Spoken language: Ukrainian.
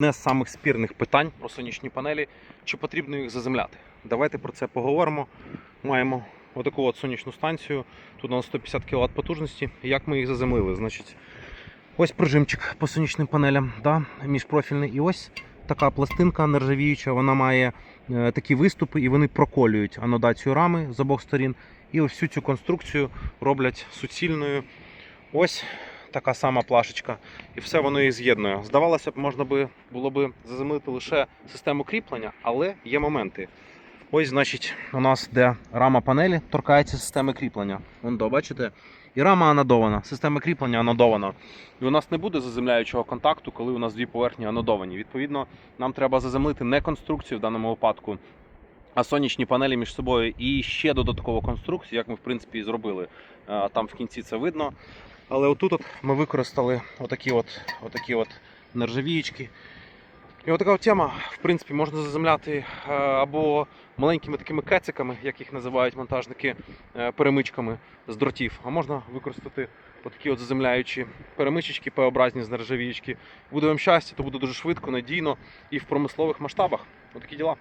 Одне з самих спірних питань про сонячні панелі, чи потрібно їх заземляти. Давайте про це поговоримо. Маємо отаку от сонячну станцію, тут у нас 150 кВт потужності. Як ми їх заземлили? Значить, ось прижимчик по сонячним панелям, да, міжпрофільний. І ось така пластинка нержавіюча, вона має е, такі виступи і вони проколюють анодацію рами з обох сторін. І ось всю цю конструкцію роблять суцільною. Ось така сама плашечка і все воно її з'єднує. Здавалося б, можна би було би заземлити лише систему кріплення, але є моменти. Ось, значить, у нас де рама панелі торкається системи кріплення. Вон до, бачите? І рама анодована, система кріплення анодована. І у нас не буде заземляючого контакту, коли у нас дві поверхні анодовані. Відповідно, нам треба заземлити не конструкцію в даному випадку, а сонячні панелі між собою і ще додаткову конструкцію, як ми в принципі і зробили. Е, Там в кінці це видно. Але отут от ми використали отакі от, отакі от нержавієчки. І отака от тема, в принципі, можна заземляти е, або маленькими такими кециками, як їх називають монтажники, е, перемичками з дротів, а можна використати отакі от заземляючі перемичечки П-образні з нержавієчки. Буде вам щастя, то буде дуже швидко, надійно і в промислових масштабах. Отакі діла.